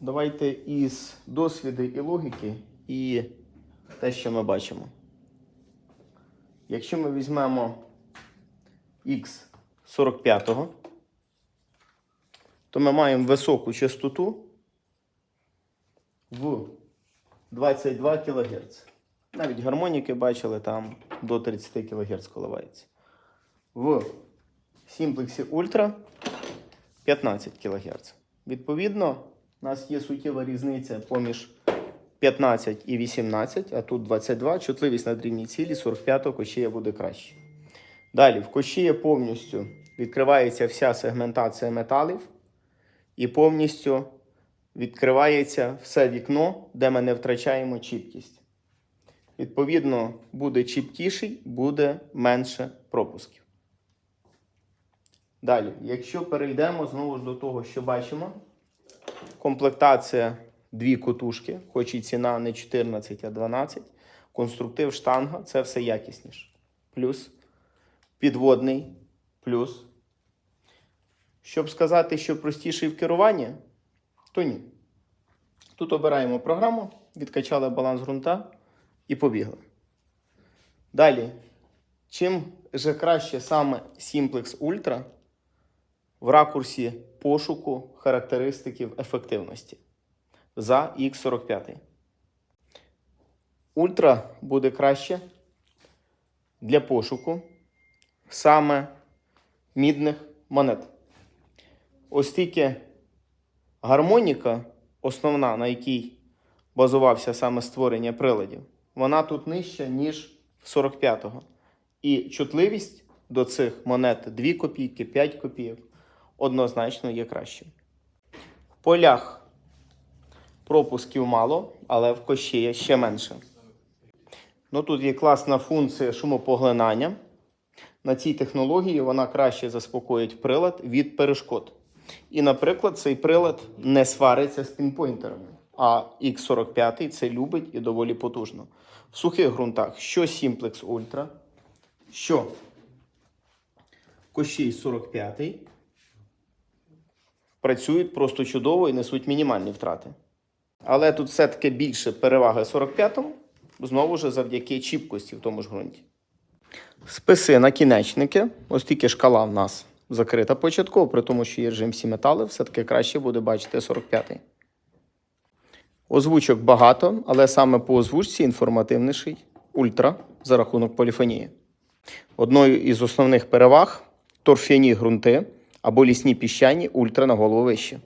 Давайте із досвіду і логіки і те, що ми бачимо. Якщо ми візьмемо X 45, то ми маємо високу частоту в 22 кГц. Навіть гармоніки бачили, там до 30 кГц коливається. В сімплексі Ультра 15 кГц. Відповідно, у нас є суттєва різниця поміж 15 і 18, а тут 22. Чутливість на дрібні цілі 45-го кощія буде краще. Далі, в кощія повністю відкривається вся сегментація металів і повністю відкривається все вікно, де ми не втрачаємо чіткість. Відповідно, буде чіткіший, буде менше пропусків. Далі, якщо перейдемо знову ж до того, що бачимо, комплектація дві котушки, хоч і ціна не 14, а 12. Конструктив штанга це все якісніше. Плюс підводний, плюс. Щоб сказати, що простіший в керуванні, то ні. Тут обираємо програму, відкачали баланс ґрунта і побігли. Далі, чим же краще саме Simplex Ultra в ракурсі пошуку характеристиків ефективності за X45. Ультра буде краще для пошуку саме мідних монет. Оскільки гармоніка, основна, на якій базувався саме створення приладів, вона тут нижча, ніж в 45-го. І чутливість до цих монет 2 копійки, 5 копійок однозначно є кращим. В полях пропусків мало, але в кощі ще менше. Ну, тут є класна функція шумопоглинання. На цій технології вона краще заспокоїть прилад від перешкод. І, наприклад, цей прилад не свариться з пінпойнтерами. А X45 це любить і доволі потужно. В сухих ґрунтах що Simplex Ultra, що Кощей 45 працюють просто чудово і несуть мінімальні втрати. Але тут все-таки більше переваги 45-му, знову ж завдяки чіпкості в тому ж ґрунті. Списи накінечники, оскільки шкала в нас закрита початково, при тому, що є режим всі метали, все-таки краще буде бачити 45-й. Озвучок багато, але саме по озвучці інформативніший ультра за рахунок поліфонії. Одною із основних переваг торфяні ґрунти або лісні піщані ультра на голову вище.